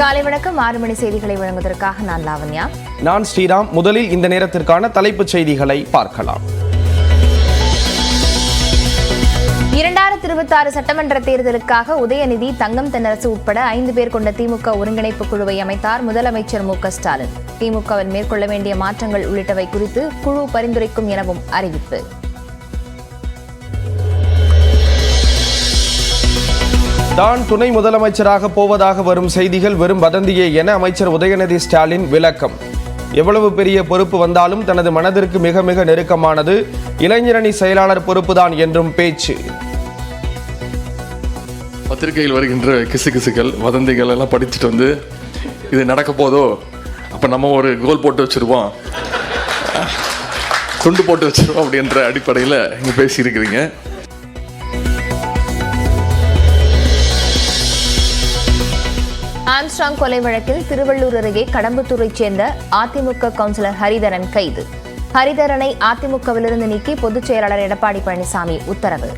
காலை வணக்கம். ஆறு மணி செய்திகளை வழங்குவதற்காக நான் லாவண்யா. நான் ஸ்ரீராம். முதலில் இந்த நேரத்திற்கான தலைப்புச் செய்திகளை பார்க்கலாம். இரண்டாயிரத்தி இருபத்தி ஆறு சட்டமன்ற தேர்தலுக்காக உதயநிதி தங்கம் தென்னரசு உட்பட ஐந்து பேர் கொண்ட திமுக ஒருங்கிணைப்பு குழுவை அமைத்தார் முதலமைச்சர் மு க ஸ்டாலின். திமுகவில் மேற்கொள்ள வேண்டிய மாற்றங்கள் உள்ளிட்டவை குறித்து குழு பரிந்துரைக்கும் எனவும் அறிவிப்பு. தான் துணை முதலமைச்சராக போவதாக வரும் செய்திகள் வெறும் வதந்தியே என அமைச்சர் உதயநிதி ஸ்டாலின் விளக்கம். எவ்வளவு பெரிய பொறுப்பு வந்தாலும் தனது மனதிற்கு மிக மிக நெருக்கமானது. இளைஞரணி செயலாளர் பொறுப்புதான் என்றும் பேச்சு. பத்திரிகையில் வருகின்ற கிசுகிசுகள் வதந்திகள் எல்லாம் படிச்சுட்டு வந்து இது நடக்க போதோ? அப்போ நம்ம ஒரு கோல் போட்டு வச்சிருவோம். துண்டு போட்டு வச்சிருவோம் அப்படின்ற அடிப்படையில் இங்கே பேசியிருக்கிறீங்க. ஆம்ஸ்ட்ராங் கொலை வழக்கில் திருவள்ளூர் அருகே கடம்புத்தூரைச் சேர்ந்த அதிமுக கவுன்சிலர் ஹரிதரன் கைது. ஹரிதரனை அதிமுகவிலிருந்து நீக்கி பொதுச் செயலாளர் எடப்பாடி பழனிசாமி உத்தரவு.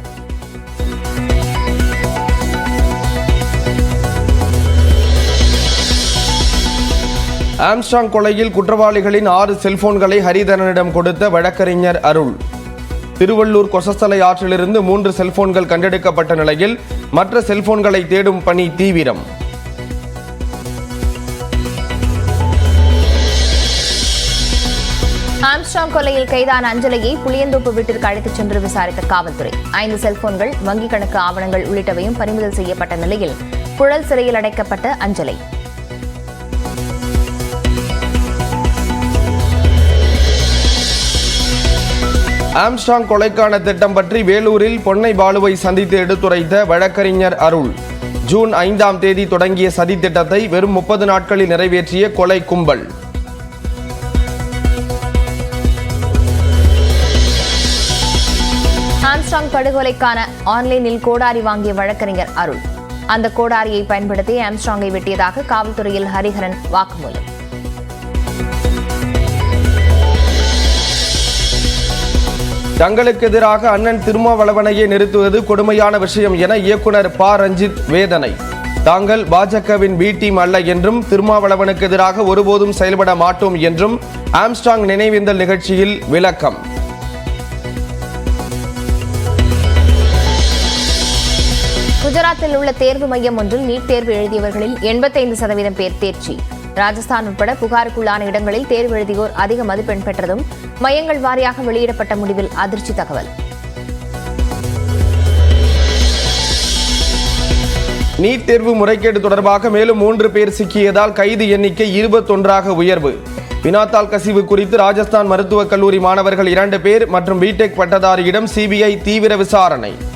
ஆம்ஸ்டாங் கொலையில் குற்றவாளிகளின் ஆறு செல்போன்களை ஹரிதரனிடம் கொடுத்த வழக்கறிஞர் அருள். திருவள்ளூர் கொசஸ்தலை ஆற்றிலிருந்து மூன்று செல்போன்கள் கண்டெடுக்கப்பட்ட நிலையில் மற்ற செல்போன்களை தேடும் பணி தீவிரம். ஆம்ஸ்டாங் கொலையில் கைதான அஞ்சலியை புளியந்தோப்பு வீட்டிற்கு அழைத்துச் சென்று விசாரித்த காவல்துறை. ஐந்து செல்போன்கள் வங்கிக் கணக்கு ஆவணங்கள் உள்ளிட்டவையும் பறிமுதல் செய்யப்பட்ட நிலையில் புழல் சிறையில் அடைக்கப்பட்ட அஞ்சலை. ஆம்ஸ்டாங் கொலைக்கான திட்டம் பற்றி வேலூரில் பொன்னை பாலுவை சந்தித்து எடுத்துரைத்த வழக்கறிஞர் அருள். ஜூன் ஐந்தாம் தேதி தொடங்கிய சதி திட்டத்தை வெறும் முப்பது நாட்களில் நிறைவேற்றிய கொலை கும்பல். ஆம்ஸ்ட்ராங் படுகொலைக்கான ஆன்லைனில் கோடாரி வாங்கிய வழக்கறிஞர் அருள். அந்த கோடாரியை பயன்படுத்தி ஆம்ஸ்ட்ராங்கை வெட்டியதாக காவல்துறையில் ஹரிஹரன் வாக்குமூலம். தங்களுக்கு எதிராக அண்ணன் திருமாவளவனையே நிறுத்துவது கொடுமையான விஷயம் என இயக்குனர் ப. ரஞ்சித் வேதனை. தாங்கள் பாஜகவின் பி டீம் அல்ல என்றும் திருமாவளவனுக்கு எதிராக ஒருபோதும் செயல்பட மாட்டோம் என்றும் ஆம்ஸ்ட்ராங் நினைவேந்தல் நிகழ்ச்சியில் விளக்கம். குஜராத்தில் உள்ள தேர்வு மையம் ஒன்றில் நீட் தேர்வு எழுதியவர்களில் எண்பத்தைந்து சதவீதம் பேர் தேர்ச்சி. ராஜஸ்தான் உட்பட புகாருக்குள்ளான இடங்களில் தேர்வு எழுதியோர் அதிக மதிப்பெண் பெற்றதும் மையங்கள் வாரியாக வெளியிடப்பட்ட முடிவில் அதிர்ச்சி தகவல். நீட் தேர்வு முறைகேடு தொடர்பாக மேலும் மூன்று பேர் சிக்கியதால் கைது எண்ணிக்கை இருபத்தொன்றாக உயர்வு. வினாத்தால் கசிவு குறித்து ராஜஸ்தான் மருத்துவக் கல்லூரி மாணவர்கள் இரண்டு பேர் மற்றும் பிடெக் பட்டதாரியிடம் சிபிஐ தீவிர விசாரணை.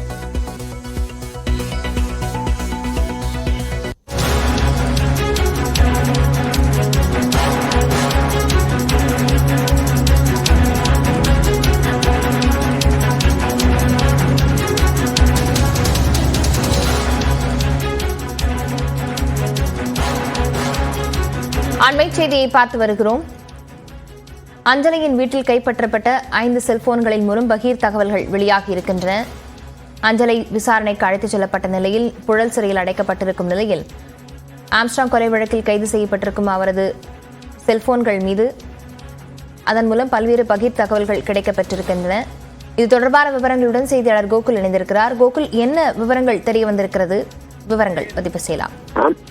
செய்தியை பார்த்து வருகிறோம். அஞ்சலியின் வீட்டில் கைப்பற்றப்பட்ட ஐந்து செல்போன்களின் மூலம் பகீர் தகவல்கள் வெளியாகி இருக்கின்றன. அஞ்சலை விசாரணைக்கு அழைத்துச் செல்லப்பட்ட நிலையில் புழல் சிறையில் அடைக்கப்பட்டிருக்கும் நிலையில் ஆம்ஸ்டாங் கொலை வழக்கில் கைது செய்யப்பட்டிருக்கும் அவரது செல்போன்கள் மீது அதன் மூலம் பல்வேறு பகீர் தகவல்கள் கிடைக்கப்பெற்றிருக்கின்றன இது தொடர்பான விவரங்களுடன் செய்தியாளர் கோகுல் இணைந்திருக்கிறார். கோகுல் என்ன விவரங்கள் தெரிய வந்திருக்கிறது? விவரங்கள் பதிவு செய்யலாம்.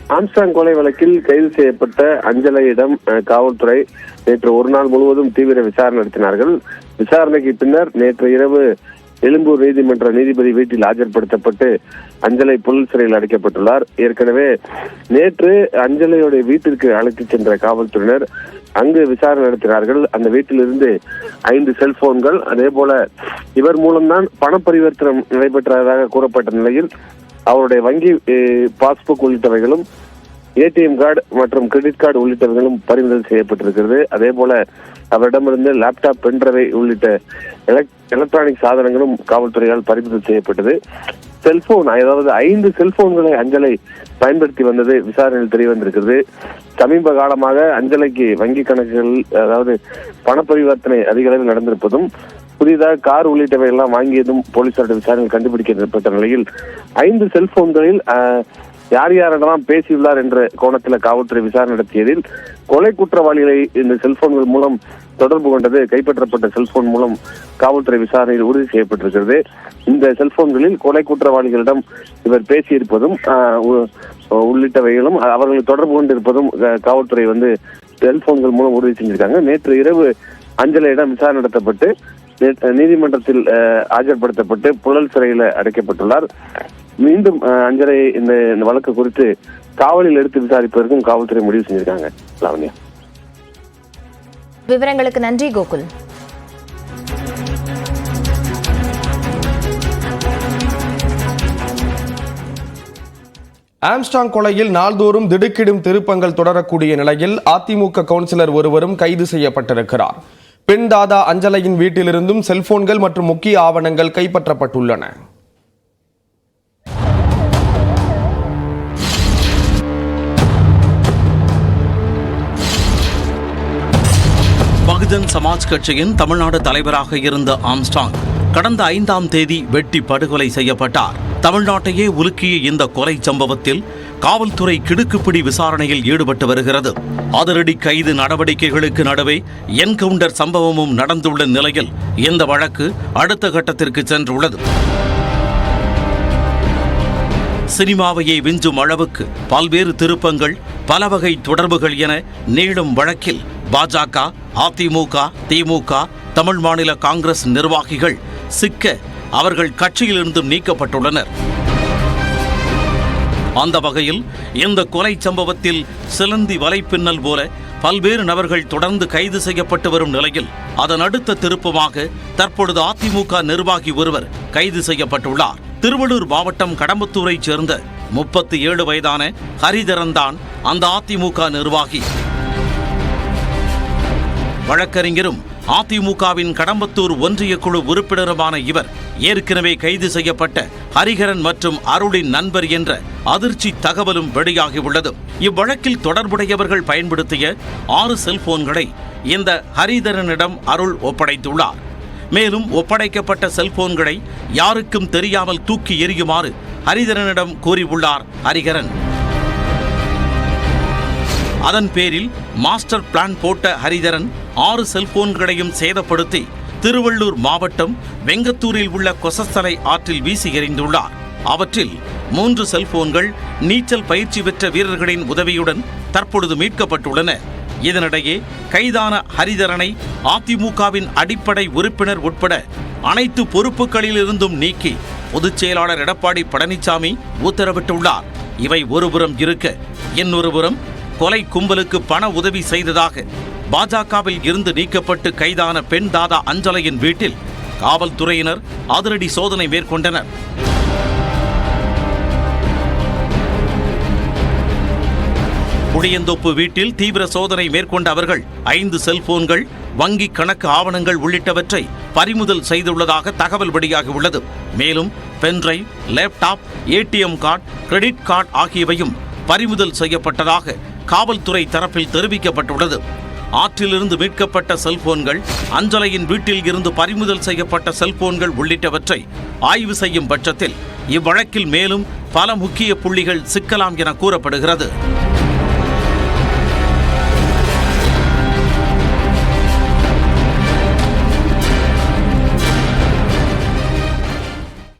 ஆம்ஸ்டாங் கொலை வழக்கில் கைது செய்யப்பட்ட அஞ்சலையிடம் அஹ், காவல்துறை நேற்று ஒரு நாள் முழுவதும் தீவிர விசாரணை நடத்தினார்கள். விசாரணைக்கு பின்னர் நேற்று இரவு எழும்பூர் நீதிமன்ற நீதிபதி வீட்டில் ஆஜர்படுத்தப்பட்டு அஞ்சலை புல் சிறையில் அடைக்கப்பட்டுள்ளார். ஏற்கனவே நேற்று அஞ்சலையுடைய வீட்டிற்கு அழைத்துச் சென்ற காவல்துறையினர் அங்கு விசாரணை நடத்தினார்கள். அந்த வீட்டிலிருந்து ஐந்து செல்போன்கள் அதே போல இவர் மூலம்தான் பண பரிவர்த்தனை நடைபெற்றதாக கூறப்பட்ட நிலையில் அவருடைய வங்கி பாஸ்புக் உள்ளிட்டவைகளும் ஏடிஎம் கார்டு மற்றும் கிரெடிட் கார்டு உள்ளிட்டவைகளும் பறிமுதல் செய்யப்பட்டிருக்கிறது. அதே போல அவரிடமிருந்து லேப்டாப் பென்ட்ரைவை உள்ளிட்ட எலக்ட்ரானிக் சாதனங்களும் காவல்துறையால் பறிமுதல் செய்யப்பட்டது. செல்போன் அதாவது ஐந்து செல்போன்களை அஞ்சலை பயன்படுத்தி வந்தது விசாரணையில் தெரிய வந்திருக்கிறது சமீப காலமாக அஞ்சலைக்கு வங்கி கணக்குகள் அதாவது பண பரிவர்த்தனை அதிக அளவில் நடந்திருப்பதும் புதிதாக கார் உள்ளிட்டவை எல்லாம் வாங்கியதும் போலீசாருடைய விசாரணை கண்டுபிடிக்கப்பட்ட நிலையில் ஐந்து செல்போன்களில் யார் யாரெல்லாம் பேசியுள்ளார் என்ற கோணத்தில் காவல்துறை விசாரணை நடத்தியதில் கொலை குற்றவாளிகளை இந்த செல்போன்கள் மூலம் தொடர்பு கொண்டது கைப்பற்றப்பட்ட செல்போன் மூலம் காவல்துறை விசாரணையில் உறுதி செய்யப்பட்டிருக்கிறது. இந்த செல்போன்களில் கொலை குற்றவாளிகளிடம் இவர் பேசியிருப்பதும் உள்ளிட்டவைகளும் அவர்களை தொடர்பு கொண்டிருப்பதும் காவல்துறை வந்து செல்போன்கள் மூலம் உறுதி செஞ்சிருக்காங்க. நேற்று இரவு அஞ்சலியிடம் விசாரணை நடத்தப்பட்டு நீதிமன்றத்தில் ஆஜர்படுத்தப்பட்டு புழல் சிறையில் அடைக்கப்பட்டுள்ளார். மீண்டும் இந்த இந்த வழக்கு குறித்து காவலில் எடுத்து விசாரிப்பதற்கும் காவல்துறை முடிவு செஞ்சிருக்காங்க. லாவண்யா. விவரங்களுக்கு நன்றி கோகுல். ஆம்ஸ்டாங் கொலையில் நாள்தோறும் திடுக்கிடும் திருப்பங்கள் தொடரக்கூடிய நிலையில் அதிமுக கவுன்சிலர் ஒருவரும் கைது செய்யப்பட்டிருக்கிறார். பெண் தாதா அஞ்சலையின் வீட்டிலிருந்தும் செல்போன்கள் மற்றும் முக்கிய ஆவணங்கள் கைப்பற்றப்பட்டுள்ளன. பகுஜன் சமாஜ் கட்சியின் தமிழ்நாடு தலைவராக இருந்த ஆம்ஸ்டாங் கடந்த ஐந்தாம் தேதி வெட்டி படுகொலை செய்யப்பட்டார். தமிழ்நாட்டையே உலுக்கிய இந்த கொலை சம்பவத்தில் காவல்துறை கிடுக்குப்பிடி விசாரணையில் ஈடுபட்டு வருகிறது. அதிரடி கைது நடவடிக்கைகளுக்கு நடுவே என்கவுண்டர் சம்பவமும் நடந்துள்ள நிலையில் இந்த வழக்கு அடுத்த கட்டத்திற்கு சென்றுள்ளது. சினிமாவையே விஞ்சும் அளவுக்கு பல்வேறு திருப்பங்கள் பல வகை தொடர்புகள் என நீளும் வழக்கில் பாஜக அதிமுக திமுக தமிழ் மாநில காங்கிரஸ் நிர்வாகிகள் சிக்க அவர்கள் கட்சியிலிருந்தும் நீக்கப்பட்டுள்ளனர். அந்த வகையில் இந்த கொலை சம்பவத்தில் சிலந்தி வலைப்பின்னல் போல பல்வேறு நபர்கள் தொடர்ந்து கைது செய்யப்பட்டு வரும் நிலையில் அதன் அடுத்த திருப்பமாக தற்பொழுது அதிமுக நிர்வாகி ஒருவர் கைது செய்யப்பட்டுள்ளார். திருவள்ளூர் மாவட்டம் கடம்பத்தூரைச் சேர்ந்த முப்பத்தி ஏழு வயதான ஹரிதரன் தான் அந்த அதிமுக நிர்வாகி. வழக்கறிஞரும் அதிமுகவின் கடம்பத்தூர் ஒன்றிய குழு உறுப்பினருமான இவர் ஏற்கனவே கைது செய்யப்பட்ட ஹரிஹரன் மற்றும் அருளின் நண்பர் என்ற அதிர்ச்சி தகவலும் வெளியாகியுள்ளது. இவ்வழக்கில் தொடர்புடையவர்கள் பயன்படுத்திய ஆறு செல்போன்களை இந்த ஹரிதரனிடம் அருள் ஒப்படைத்துள்ளார். மேலும் ஒப்படைக்கப்பட்ட செல்போன்களை யாருக்கும் தெரியாமல் தூக்கி எறியுமாறு ஹரிதரனிடம் கூறியுள்ளார் ஹரிஹரன். அதன் பேரில் மாஸ்டர் பிளான் போட்ட ஹரிதரன் ஆறு செல்போன்களையும் சேதப்படுத்தி திருவள்ளூர் மாவட்டம் வெங்கத்தூரில் உள்ள கொசஸ்தலை ஆற்றில் வீசி எறிந்துள்ளார் அவற்றில் மூன்று செல்போன்கள் நீச்சல் பயிற்சி பெற்ற வீரர்களின் உதவியுடன் தற்பொழுது மீட்கப்பட்டுள்ளன. இதனிடையே கைதான ஹரிதரனை அதிமுகவின் அடிப்படை உறுப்பினர் உட்பட அனைத்து பொறுப்புகளிலிருந்தும் நீக்கி பொதுச் செயலாளர் எடப்பாடி பழனிசாமி உத்தரவிட்டுள்ளார். இவை ஒருபுறம் இருக்க இன்னொருபுறம் கொலை கும்பலுக்கு பண உதவி செய்ததாக பாஜகவில் இருந்து நீக்கப்பட்டு கைதான பெண் தாதா அஞ்சலையின் வீட்டில் காவல்துறையினர் அதிரடி சோதனை மேற்கொண்டனர். புளியந்தோப்பு வீட்டில் தீவிர சோதனை மேற்கொண்ட அவர்கள் ஐந்து செல்போன்கள் வங்கி கணக்கு ஆவணங்கள் உள்ளிட்டவற்றை பறிமுதல் செய்துள்ளதாக தகவல் வெளியாகியுள்ளது. மேலும் pen drive laptop ATM card credit card ஆகியவையும் பறிமுதல் செய்யப்பட்டதாக காவல்துறை தரப்பில் தெரிவிக்கப்பட்டுள்ளது. ஆற்றிலிருந்து மீட்கப்பட்ட செல்போன்கள் அஞ்சலையின் வீட்டில் இருந்து பறிமுதல் செய்யப்பட்ட செல்போன்கள் உள்ளிட்டவற்றை ஆய்வு செய்யும் பட்சத்தில் இவ்வழக்கில் மேலும் பல முக்கிய புள்ளிகள் சிக்கலாம் என கூறப்படுகிறது.